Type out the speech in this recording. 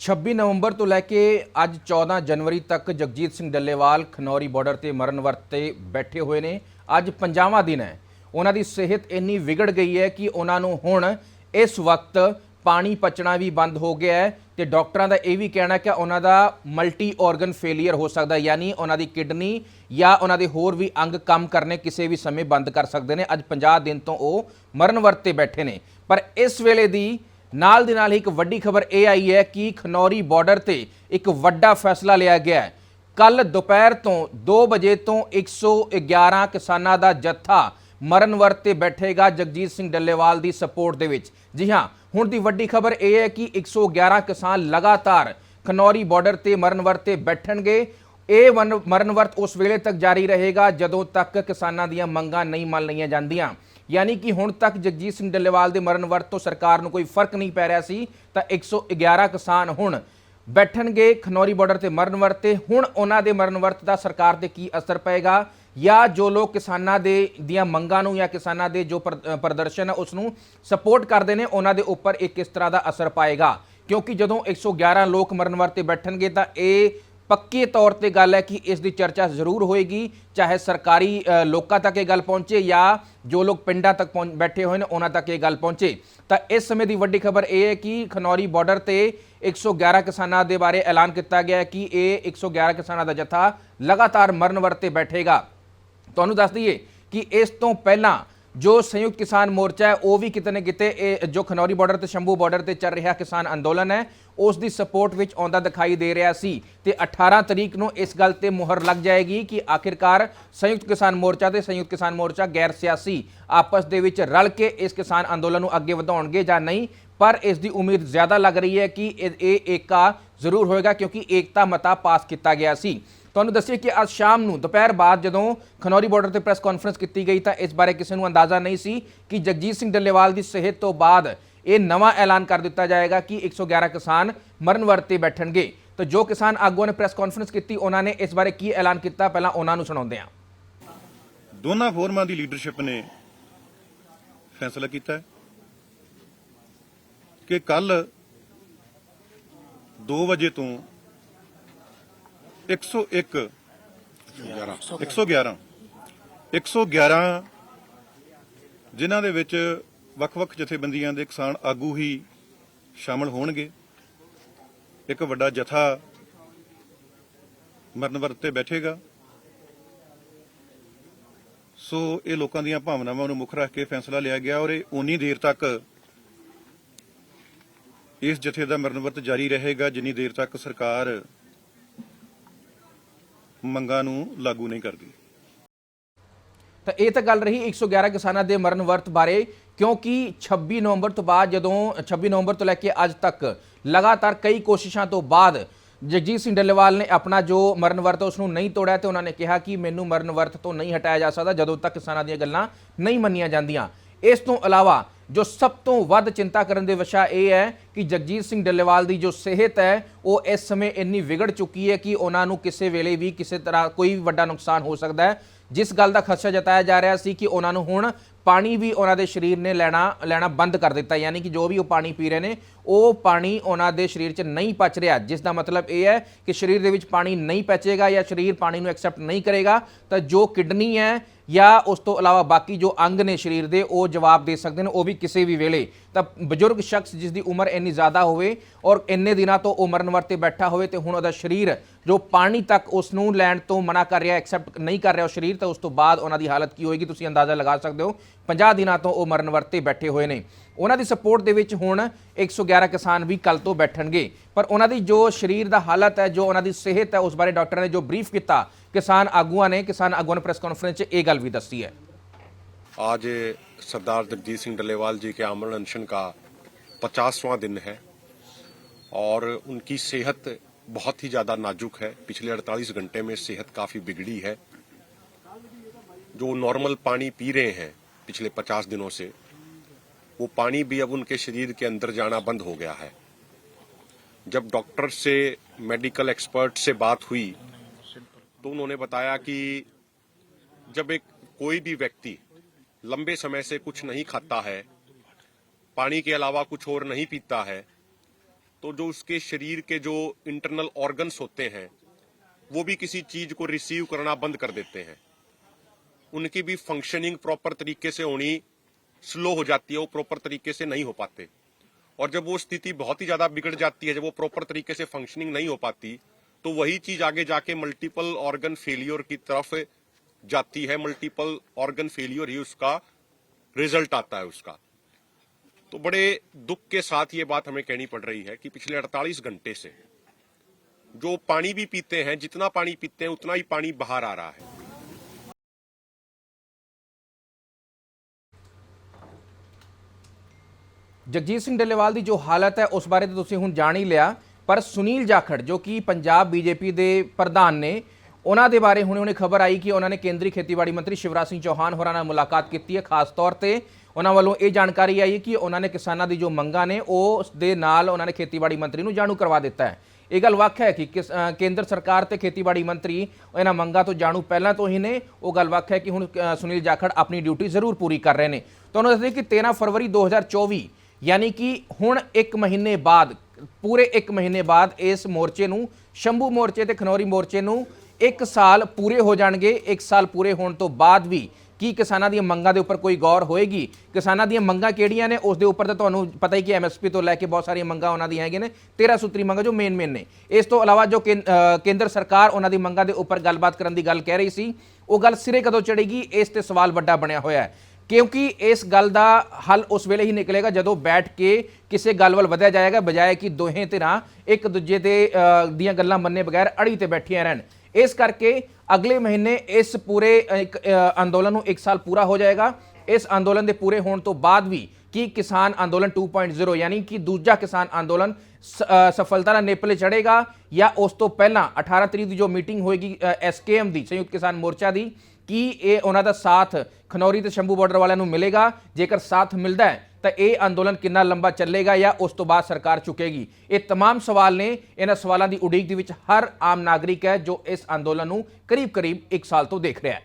26 ਨਵੰਬਰ ਤੋਂ ਲੈ ਕੇ ਅੱਜ 14 ਜਨਵਰੀ ਤੱਕ ਜਗਜੀਤ ਸਿੰਘ ਡੱਲੇਵਾਲ ਖਨੌਰੀ ਬਾਰਡਰ ਤੇ ਮਰਨ ਵਰਤ ਤੇ ਬੈਠੇ ਹੋਏ ਨੇ। ਅੱਜ ਪੰਜਾਵਾਂ ਦਿਨ ਹੈ। ਉਹਨਾਂ ਦੀ ਸਿਹਤ ਇੰਨੀ ਵਿਗੜ ਗਈ ਹੈ ਕਿ ਉਹਨਾਂ ਨੂੰ ਹੁਣ ਇਸ ਵਕਤ ਪਾਣੀ ਪਚਣਾ ਵੀ ਬੰਦ ਹੋ ਗਿਆ ਹੈ ਤੇ ਡਾਕਟਰਾਂ ਦਾ ਇਹ ਵੀ ਕਹਿਣਾ ਕਿ ਉਹਨਾਂ ਦਾ ਮਲਟੀ ਆਰਗਨ ਫੇਲਿਅਰ ਹੋ ਸਕਦਾ ਯਾਨੀ ਉਹਨਾਂ ਦੀ ਕਿਡਨੀ ਜਾਂ ਉਹਨਾਂ ਦੇ ਹੋਰ ਵੀ ਅੰਗ ਕੰਮ ਕਰਨੇ ਕਿਸੇ ਵੀ ਸਮੇਂ ਬੰਦ ਕਰ ਸਕਦੇ ਨੇ। ਅੱਜ 50 ਦਿਨ ਤੋਂ ਉਹ ਮਰਨ ਵਰਤ ਤੇ ਬੈਠੇ ਨੇ। ਪਰ ਇਸ ਵੇਲੇ ਦੀ ਨਾਲ ਦੀ ਨਾਲ ਹੀ ਇੱਕ ਵੱਡੀ ਖਬਰ ਇਹ ਆਈ ਹੈ ਕਿ ਖਨੌਰੀ ਬਾਰਡਰ ਤੇ ਇੱਕ ਵੱਡਾ ਫੈਸਲਾ ਲਿਆ ਗਿਆ ਹੈ। ਕੱਲ ਦੁਪਹਿਰ ਤੋਂ 2 ਵਜੇ ਤੋਂ 111 ਕਿਸਾਨਾਂ ਦਾ ਜੱਥਾ ਮਰਨ ਵਰਤ ਤੇ ਬੈਠੇਗਾ ਜਗਜੀਤ ਸਿੰਘ ਡੱਲੇਵਾਲ ਦੀ ਸਪੋਰਟ ਦੇ ਵਿੱਚ। ਜੀ ਹਾਂ, ਹੁਣ ਦੀ ਵੱਡੀ ਖਬਰ ਇਹ ਹੈ ਕਿ 111 ਕਿਸਾਨ ਲਗਾਤਾਰ ਖਨੌਰੀ ਬਾਰਡਰ ਤੇ ਮਰਨ ਵਰਤ ਤੇ ਬੈਠਣਗੇ। ਇਹ ਵਨ- ਮਰਨ ਵਰਤ ਉਸ ਵੇਲੇ ਤੱਕ ਜਾਰੀ ਰਹੇਗਾ ਜਦੋਂ ਤੱਕ ਕਿਸਾਨਾਂ ਦੀਆਂ ਮੰਗਾਂ ਨਹੀਂ ਮੰਨ ਲਈਆਂ ਜਾਂਦੀਆਂ। ਯਾਨੀ ਕਿ ਹੁਣ ਤੱਕ ਜਗਜੀਤ ਸਿੰਘ ਡੱਲੇਵਾਲ ਦੇ ਮਰਨ ਵਰਤ ਤੋਂ ਸਰਕਾਰ ਨੂੰ ਕੋਈ ਫ਼ਰਕ ਨਹੀਂ ਪੈ ਰਿਹਾ ਸੀ, ਤਾਂ 111 ਕਿਸਾਨ ਹੁਣ ਬੈਠਣਗੇ ਖਨੌਰੀ ਬਾਰਡਰ ਤੇ ਮਰਨ ਵਰਤ ਤੇ। ਹੁਣ ਉਹਨਾਂ ਦੇ ਮਰਨ ਵਰਤ ਦਾ ਸਰਕਾਰ ਤੇ ਕੀ ਅਸਰ ਪਏਗਾ? ਜਾਂ ਜੋ ਲੋਕ ਕਿਸਾਨਾਂ ਦੇ, ਦੀਆਂ ਮੰਗਾਂ ਨੂੰ ਜਾਂ ਕਿਸਾਨਾਂ ਦੇ ਜੋ ਪ੍ਰ- ਪ੍ਰਦਰਸ਼ਨ ਹੈ ਉਸ ਨੂੰ ਸਪੋਰਟ ਕਰਦੇ ਨੇ, ਉਹਨਾਂ ਦੇ ਉੱਪਰ ਇਹ ਕਿਸ ਤਰ੍ਹਾਂ ਦਾ ਅਸਰ ਪਾਏਗਾ? ਕਿਉਂਕਿ ਜਦੋਂ 111 ਲੋਕ ਮਰਨ ਵਰਤ ਤੇ ਬੈਠਣਗੇ, ਤਾਂ ਇਹ ਪੱਕੇ ਤੌਰ ਤੇ ਗੱਲ ਹੈ ਕਿ ਇਸ ਦੀ ਚਰਚਾ ਜ਼ਰੂਰ ਹੋਏਗੀ, ਚਾਹੇ ਸਰਕਾਰੀ ਲੋਕਾਂ ਤੱਕ ਇਹ ਗੱਲ ਪਹੁੰਚੇ ਜਾਂ ਜੋ ਲੋਕ ਪਿੰਡਾਂ ਤੱਕ ਪਹੁੰਚ- ਬੈਠੇ ਹੋਏ ਨੇ, ਉਹਨਾਂ ਤੱਕ ਇਹ ਗੱਲ ਪਹੁੰਚੇ। ਤਾਂ ਇਸ ਸਮੇਂ ਦੀ ਵੱਡੀ ਖਬਰ ਇਹ ਹੈ ਕਿ ਖਨੌਰੀ ਬਾਰਡਰ ਤੇ 111 ਕਿਸਾਨਾਂ ਦੇ ਬਾਰੇ ਐਲਾਨ ਕੀਤਾ ਗਿਆ ਹੈ ਕਿ ਇਹ 111 ਕਿਸਾਨਾਂ ਦਾ ਜਥਾ ਲਗਾਤਾਰ ਮਰਨ ਵਰਤੇ ਬੈਠੇਗਾ। ਤੁਹਾਨੂੰ ਦੱਸ ਦਈਏ ਕਿ ਇਸ ਤੋਂ ਪਹਿਲਾਂ ਜੋ ਸੰਯੁਕਤ ਕਿਸਾਨ ਮੋਰਚਾ ਹੈ, ਉਹ ਵੀ ਕਿਤੇ ਨਾ ਕਿਤੇ ਇਹ ਜੋ ਖਨੌਰੀ ਬਾਰਡਰ ਤੇ ਸ਼ੰਭੂ ਬਾਰਡਰ ਤੇ ਚੱਲ ਰਿਹਾ ਕਿਸਾਨ ਅੰਦੋਲਨ ਹੈ, ਉਸ ਦੀ ਸਪੋਰਟ ਵਿੱਚ ਆਉਂਦਾ ਦਿਖਾਈ ਦੇ ਰਿਹਾ ਸੀ। ਤੇ 18 ਤਰੀਕ ਨੂੰ ਇਸ ਗੱਲ ਤੇ ਮੁਹਰ ਲੱਗ ਜਾਏਗੀ ਕਿ ਆਖਿਰਕਾਰ ਸੰਯੁਕਤ ਕਿਸਾਨ ਮੋਰਚਾ ਤੇ ਸੰਯੁਕਤ ਕਿਸਾਨ ਮੋਰਚਾ ਗੈਰ ਸਿਆਸੀ ਆਪਸ ਦੇ ਵਿੱਚ ਰਲ ਕੇ ਇਸ ਕਿਸਾਨ ਅੰਦੋਲਨ ਨੂੰ ਅੱਗੇ ਵਧਾਉਣਗੇ ਜਾਂ ਨਹੀਂ, ਪਰ ਇਸ ਦੀ ਉਮੀਦ ਜ਼ਿਆਦਾ ਲੱਗ ਰਹੀ ਹੈ ਕਿ ਇਹ ਇਹ ਏਕਾ ਜ਼ਰੂਰ ਹੋਏਗਾ ਕਿਉਂਕਿ ਏਕਤਾ ਮਤਾ ਪਾਸ ਕੀਤਾ ਗਿਆ ਸੀ। ਤੁਹਾਨੂੰ ਦੱਸਿਏ ਕਿ ਅੱਜ ਸ਼ਾਮ ਨੂੰ, ਦੁਪਹਿਰ ਬਾਅਦ ਜਦੋਂ ਖਨੌਰੀ ਬਾਰਡਰ ਤੇ ਪ੍ਰੈਸ ਕਾਨਫਰੰਸ ਕੀਤੀ ਗਈ ਤਾਂ ਇਸ ਬਾਰੇ ਕਿਸੇ ਨੂੰ ਅੰਦਾਜ਼ਾ ਨਹੀਂ ਸੀ ਕਿ ਜਗਜੀਤ ਸਿੰਘ ਡੱਲੇਵਾਲ ਦੀ ਸਿਹਤ ਤੋਂ ਬਾਅਦ ਇਹ ਨਵਾਂ ਐਲਾਨ ਕਰ ਦਿੱਤਾ ਜਾਏਗਾ ਕਿ 111 ਕਿਸਾਨ ਮਰਨ ਵਰਤੇ ਬੈਠਣਗੇ। ਤਾਂ ਜੋ ਕਿਸਾਨ ਆਗੂਆਂ ਨੇ ਪ੍ਰੈਸ ਕਾਨਫਰੰਸ ਕੀਤੀ, ਉਹਨਾਂ ਨੇ ਇਸ ਬਾਰੇ ਕੀ ਐਲਾਨ ਕੀਤਾ, ਪਹਿਲਾਂ ਉਹਨਾਂ ਨੂੰ ਸੁਣਾਉਂਦੇ ਹਾਂ। ਦੋਨਾਂ ਫੋਰਮਾਂ ਦੀ ਲੀਡਰਸ਼ਿਪ ਨੇ ਫੈਸਲਾ ਕੀਤਾ ਹੈ ਕਿ ਕੱਲ 2 ਵਜੇ ਤੋਂ 101 111 111 ਜਿਨ੍ਹਾਂ ਦੇ ਵਿੱਚ ਵੱਖ-ਵੱਖ ਜਥੇਬੰਦੀਆਂ ਦੇ ਕਿਸਾਨ ਆਗੂ ਹੀ ਸ਼ਾਮਲ ਹੋਣਗੇ। ਇੱਕ ਵੱਡਾ ਜਥਾ ਮਰਨ ਵਰਤ ਤੇ ਬੈਠੇਗਾ। ਸੋ ਇਹ ਲੋਕਾਂ ਦੀਆਂ ਭਾਵਨਾਵਾਂ ਨੂੰ ਮੁੱਖ ਰੱਖ ਕੇ ਫੈਸਲਾ ਲਿਆ ਗਿਆ ਔਰ ਇਹ ਉਨੀ ਦੇਰ ਤੱਕ ਇਸ ਜਥੇ ਦਾ ਮਰਨ ਵਰਤ ਜਾਰੀ ਰਹੇਗਾ ਜਿੰਨੀ ਦੇਰ ਤੱਕ ਸਰਕਾਰ ਮੰਗਾਂ ਨੂੰ ਲਾਗੂ ਨਹੀਂ ਕਰਦੀ। ਤਾਂ ਇਹ ਤਾਂ ਗੱਲ ਰਹੀ 111 ਕਿਸਾਨਾਂ ਦੇ ਮਰਨ ਵਰਤ ਬਾਰੇ, ਕਿਉਂਕਿ 26 ਨਵੰਬਰ ਤੋਂ ਬਾਅਦ ਜਦੋਂ 26 ਨਵੰਬਰ ਤੋਂ ਲੈ ਕੇ ਅੱਜ ਤੱਕ ਲਗਾਤਾਰ ਕਈ ਕੋਸ਼ਿਸ਼ਾਂ ਤੋਂ ਬਾਅਦ ਜਗਜੀਤ ਸਿੰਘ ਡੱਲੇਵਾਲ ਨੇ ਆਪਣਾ ਜੋ ਮਰਨ ਵਰਤ ਹੈ ਉਸ ਨੂੰ ਨਹੀਂ ਤੋੜਿਆ ਤੇ ਉਹਨਾਂ ਨੇ ਕਿਹਾ ਕਿ ਮੈਨੂੰ ਮਰਨ ਵਰਤ ਤੋਂ ਨਹੀਂ ਹਟਾਇਆ ਜਾ ਸਕਦਾ ਜਦੋਂ ਤੱਕ ਕਿਸਾਨਾਂ ਦੀਆਂ ਗੱਲਾਂ ਨਹੀਂ ਮੰਨੀਆਂ ਜਾਂਦੀਆਂ। ਇਸ ਤੋਂ ਇਲਾਵਾ ਜੋ ਸਭ ਤੋਂ ਵੱਧ ਚਿੰਤਾ ਕਰਨ ਦੇ ਵਿਸ਼ਾ ਇਹ ਹੈ ਕਿ ਜਗਜੀਤ ਸਿੰਘ ਡੱਲੇਵਾਲ ਦੀ ਜੋ ਸਿਹਤ ਹੈ, ਉਹ ਇਸ ਸਮੇਂ ਇੰਨੀ ਵਿਗੜ ਚੁੱਕੀ ਹੈ ਕਿ ਉਹਨਾਂ ਨੂੰ ਕਿਸੇ ਵੇਲੇ ਵੀ ਕਿਸੇ ਤਰ੍ਹਾਂ ਕੋਈ ਵੀ ਵੱਡਾ ਨੁਕਸਾਨ ਹੋ ਸਕਦਾ ਹੈ। ਜਿਸ ਗੱਲ ਦਾ ਖਦਸ਼ਾ ਜਤਾਇਆ ਜਾ ਰਿਹਾ ਸੀ ਕਿ ਉਹਨਾਂ ਨੂੰ ਹੁਣ ਪਾਣੀ ਵੀ ਉਹਨਾਂ ਦੇ ਸਰੀਰ ਨੇ ਲੈਣਾ ਲੈਣਾ ਬੰਦ ਕਰ ਦਿੱਤਾ, ਯਾਨੀ ਕਿ ਜੋ ਵੀ ਉਹ ਪਾਣੀ ਪੀ ਰਹੇ ਨੇ, ਉਹ ਪਾਣੀ ਉਹਨਾਂ ਦੇ ਸਰੀਰ 'ਚ ਨਹੀਂ ਪਚ ਰਿਹਾ। ਜਿਸ ਦਾ ਮਤਲਬ ਇਹ ਹੈ ਕਿ ਸਰੀਰ ਦੇ ਵਿੱਚ ਪਾਣੀ ਨਹੀਂ ਪਚੇਗਾ ਜਾਂ ਸਰੀਰ ਪਾਣੀ ਨੂੰ ਐਕਸੈਪਟ ਨਹੀਂ ਕਰੇਗਾ, ਤਾਂ ਜੋ ਕਿਡਨੀ ਹੈ ਜਾਂ ਉਸ ਤੋਂ ਇਲਾਵਾ ਬਾਕੀ ਜੋ ਅੰਗ ਨੇ ਸਰੀਰ ਦੇ, ਉਹ ਜਵਾਬ ਦੇ ਸਕਦੇ ਨੇ, ਉਹ ਵੀ ਕਿਸੇ ਵੀ ਵੇਲੇ। ਤਾਂ ਬਜ਼ੁਰਗ ਸ਼ਖਸ ਜਿਸ ਦੀ ਉਮਰ ਇੰਨੀ ਜ਼ਿਆਦਾ ਹੋਵੇ ਔਰ ਇੰਨੇ ਦਿਨਾਂ ਤੋਂ ਉਹ ਮਰਨ ਵਰਤੇ ਬੈਠਾ ਹੋਵੇ ਤੇ ਹੁਣ ਉਹਦਾ ਸਰੀਰ ਜੋ ਪਾਣੀ ਤੱਕ ਉਸ ਨੂੰ ਲੈਣ ਤੋਂ ਮਨਾ ਕਰ ਰਿਹਾ ਐਕਸੈਪਟ ਨਹੀਂ ਕਰ ਰਿਹਾ ਉਹ ਸਰੀਰ ਤਾਂ ਉਸ ਤੋਂ ਬਾਅਦ ਉਹਨਾਂ ਦੀ ਹਾਲਤ ਕੀ ਹੋਏਗੀ ਤੁਸੀਂ ਅੰਦਾਜ਼ਾ ਲਗਾ ਸਕਦੇ ਹੋ 50 ਦਿਨਾਂ ਤੋਂ ਉਹ ਮਰਨ ਵਰਤੇ ਬੈਠੇ ਹੋਏ ਨੇ ਉਹਨਾਂ ਦੀ ਸਪੋਰਟ ਦੇ ਵਿੱਚ ਹੁਣ 111 ਕਿਸਾਨ ਵੀ ਕੱਲ ਤੋਂ ਬੈਠਣਗੇ ਪਰ ਉਹਨਾਂ ਦੀ ਜੋ ਸਰੀਰ ਦਾ ਹਾਲਤ ਹੈ ਜੋ ਉਹਨਾਂ ਦੀ ਸਿਹਤ ਹੈ ਉਸ ਬਾਰੇ ਡਾਕਟਰ ਨੇ ਜੋ ਬਰੀਫ ਕੀਤਾ ਕਿਸਾਨ ਆਗੂਆਂ ਨੇ ਕਿਸਾਨ ਆਗੂਆਂ ਨੇ ਪ੍ਰੈਸ ਕਾਨਫਰੰਸ 'ਚ ਇਹ ਗੱਲ ਵੀ ਦੱਸੀ ਹੈ आज सरदार जगजीत सिंह डल्लेवाल जी के आमरण अनशन का पचासवां दिन है और उनकी सेहत बहुत ही ज़्यादा नाजुक है। पिछले 48 घंटे में सेहत काफ़ी बिगड़ी है। जो नॉर्मल पानी पी रहे हैं पिछले 50 दिनों से, वो पानी भी अब उनके शरीर के अंदर जाना बंद हो गया है। जब डॉक्टर से मेडिकल एक्सपर्ट से बात हुई तो उन्होंने बताया कि जब एक कोई भी व्यक्ति लंबे समय से कुछ नहीं खाता है, पानी के अलावा कुछ और नहीं पीता है तो जो उसके शरीर के जो इंटरनल ऑर्गन्स होते हैं, वो भी किसी चीज़ को रिसीव करना बंद कर देते हैं। उनकी भी फंक्शनिंग प्रॉपर तरीके से होनी स्लो हो जाती है, वो प्रॉपर तरीके से नहीं हो पाते। और जब वो स्थिति बहुत ही ज़्यादा बिगड़ जाती है, जब वो प्रॉपर तरीके से फंक्शनिंग नहीं हो पाती तो वही चीज़ आगे जाके मल्टीपल ऑर्गन फेलियर की तरफ़ जाती है मल्टीपल ऑर्गन फेलियर ही उसका रिज़ल्ट आता है उसका। तो बड़े दुख के साथ ये बात हमें कहनी पड़ रही है कि पिछले 48 घंटे से जो पानी भी पीते हैं जितना पानी पीते हैं उतना ही पानी बाहर आ रहा है ਜਗਜੀਤ ਸਿੰਘ ਡੱਲੇਵਾਲ ਦੀ ਜੋ ਹਾਲਤ ਹੈ ਉਸ ਬਾਰੇ ਤਾਂ ਤੁਸੀਂ ਹੁਣ ਜਾਣ ਹੀ ਲਿਆ ਪਰ ਸੁਨੀਲ ਜਾਖੜ ਜੋ ਕਿ ਪੰਜਾਬ ਬੀਜੇਪੀ ਦੇ ਪ੍ਰਧਾਨ ਨੇ ਉਹਨਾਂ ਦੇ ਬਾਰੇ ਹੁਣੇ ਹੁਣੇ ਖਬਰ ਆਈ ਕਿ ਉਹਨਾਂ ਨੇ ਕੇਂਦਰੀ ਖੇਤੀਬਾੜੀ ਮੰਤਰੀ ਸ਼ਿਵਰਾਜ ਸਿੰਘ ਚੌਹਾਨ ਹੋਰਾਂ ਨਾਲ ਮੁਲਾਕਾਤ ਕੀਤੀ ਹੈ ਖਾਸ ਤੌਰ ਤੇ ਉਹਨਾਂ ਵੱਲੋਂ ਇਹ ਜਾਣਕਾਰੀ ਆਈ ਕਿ ਉਹਨਾਂ ਨੇ ਕਿਸਾਨਾਂ ਦੀ ਜੋ ਮੰਗਾਂ ਨੇ ਉਸ ਦੇ ਨਾਲ ਉਹਨਾਂ ਨੇ ਖੇਤੀਬਾੜੀ ਮੰਤਰੀ ਨੂੰ ਜਾਣੂ ਕਰਵਾ ਦਿੱਤਾ ਹੈ। ਇਹ ਗੱਲ ਵੱਖ ਹੈ ਕਿ ਕਿਸ- ਕੇਂਦਰ ਸਰਕਾਰ ਤੇ ਖੇਤੀਬਾੜੀ ਮੰਤਰੀ ਇਹਨਾਂ ਮੰਗਾਂ ਤੋਂ ਜਾਣੂ ਪਹਿਲਾਂ ਤੋਂ ਹੀ ਨੇ। ਉਹ ਗੱਲ ਵੱਖ ਹੈ ਕਿ ਹੁਣ ਸੁਨੀਲ ਜਾਖੜ ਆਪਣੀ ਡਿਊਟੀ ਜ਼ਰੂਰ ਪੂਰੀ ਕਰ ਰਹੇ ਨੇ। ਤੁਹਾਨੂੰ ਦੱਸ ਦਈਏ ਕਿ 13 ਫਰਵਰੀ 2024 ਯਾਨੀ ਕਿ ਹੁਣ 1 ਮਹੀਨੇ ਬਾਅਦ, ਪੂਰੇ 1 ਮਹੀਨੇ ਬਾਅਦ ਇਸ ਮੋਰਚੇ ਨੂੰ, ਸ਼ੰਭੂ ਮੋਰਚੇ ਤੇ ਖਨੌਰੀ ਮੋਰਚੇ ਨੂੰ 1 ਸਾਲ ਪੂਰੇ ਹੋ ਜਾਣਗੇ। 1 ਸਾਲ ਪੂਰੇ ਹੋਣ ਤੋਂ ਬਾਅਦ ਵੀ ਕੀ ਕਿਸਾਨਾਂ ਦੀਆਂ ਮੰਗਾਂ ਦੇ ਉੱਪਰ ਕੋਈ ਗੌਰ ਹੋਏਗੀ? ਕਿਸਾਨਾਂ ਦੀਆਂ ਮੰਗਾਂ ਕਿਹੜੀਆਂ ਨੇ? ਉਸ ਦੇ ਉੱਪਰ ਤਾਂ ਤੁਹਾਨੂੰ ਪਤਾ ਹੀ ਕਿ ਐਮਐਸਪੀ ਤੋਂ ਲੈ ਕੇ ਬਹੁਤ ਸਾਰੀਆਂ ਮੰਗਾਂ ਉਹਨਾਂ ਦੀਆਂ ਹੈਗੀਆਂ ਨੇ। 13 ਸੂਤਰੀ ਮੰਗਾਂ ਜੋ ਮੇਨ ਮੇਨ ਨੇ। ਇਸ ਤੋਂ ਇਲਾਵਾ ਜੋ ਕੇਂ- ਕੇਂਦਰ ਸਰਕਾਰ ਉਹਨਾਂ ਦੀ ਮੰਗਾਂ ਦੇ ਉੱਪਰ ਗੱਲਬਾਤ ਕਰਨ ਦੀ ਗੱਲ ਕਹਿ ਰਹੀ ਸੀ, ਉਹ ਗੱਲ ਸਿਰੇ ਕਦੋਂ ਚੜੇਗੀ ਇਸ ਤੇ ਸਵਾਲ ਵੱਡਾ ਬਣਿਆ ਹੋਇਆ ਹੈ। ਕਿਉਂਕਿ ਇਸ ਗੱਲ ਦਾ ਹੱਲ ਉਸ ਵੇਲੇ ਹੀ ਨਿਕਲੇਗਾ ਜਦੋਂ ਬੈਠ ਕੇ ਕਿਸੇ ਗੱਲ ਵੱਲ ਵਧਿਆ ਜਾਏਗਾ, ਬਜਾਏ ਕਿ ਦੋਹੇ ਧਿਰਾਂ ਇੱਕ ਦੂਜੇ ਦੇ ਦੀਆਂ ਗੱਲਾਂ ਮੰਨੇ ਬਗੈਰ ਅੜੀ ਤੇ ਬੈਠੀਆਂ ਰਹਿਣ। ਇਸ ਕਰਕੇ ਅਗਲੇ ਮਹੀਨੇ ਇਸ ਪੂਰੇ ਇੱਕ ਅੰਦੋਲਨ ਨੂੰ 1 ਸਾਲ ਪੂਰਾ ਹੋ ਜਾਏਗਾ। ਇਸ ਅੰਦੋਲਨ ਦੇ ਪੂਰੇ ਹੋਣ ਤੋਂ ਬਾਅਦ ਵੀ ਕੀ ਕਿਸਾਨ ਅੰਦੋਲਨ 2.0 ਯਾਨੀ ਕਿ ਦੂਜਾ ਕਿਸਾਨ ਅੰਦੋਲਨ ਸ- ਸਫਲਤਾ ਨਾਲ ਨੇਪਲੇ ਚੜੇਗਾ ਜਾਂ ਉਸ ਤੋਂ ਪਹਿਲਾਂ 18 ਤਰੀਕ ਦੀ ਜੋ ਮੀਟਿੰਗ ਹੋਏਗੀ ਐਸਕੇਐਮ ਦੀ, ਸੰਯੁਕਤ ਕਿਸਾਨ ਮੋਰਚਾ ਦੀ ਕੀ ਇਹ ਉਹਨਾਂ ਦਾ ਸਾਥ ਖਨੌਰੀ ਤੇ ਸ਼ੰਭੂ ਬਾਰਡਰ ਵਾਲਿਆਂ ਨੂੰ ਮਿਲੇਗਾ ਜੇਕਰ ਸਾਥ ਮਿਲਦਾ ਹੈ ਤਾਂ ਇਹ ਅੰਦੋਲਨ ਕਿੰਨਾ ਲੰਬਾ ਚੱਲੇਗਾ ਜਾਂ ਉਸ ਤੋਂ ਬਾਅਦ ਸਰਕਾਰ ਚੁੱਕੇਗੀ ਇਹ तमाम ਸਵਾਲ ਨੇ ਇਹਨਾਂ ਸਵਾਲਾਂ ਦੀ ਉਡੀਕ ਦੇ ਵਿੱਚ ਹਰ ਆਮ ਨਾਗਰਿਕ ਹੈ ਜੋ ਇਸ ਅੰਦੋਲਨ ਨੂੰ ਕਰੀਬ-ਕਰੀਬ 1 ਸਾਲ ਤੋਂ ਦੇਖ ਰਿਹਾ ਹੈ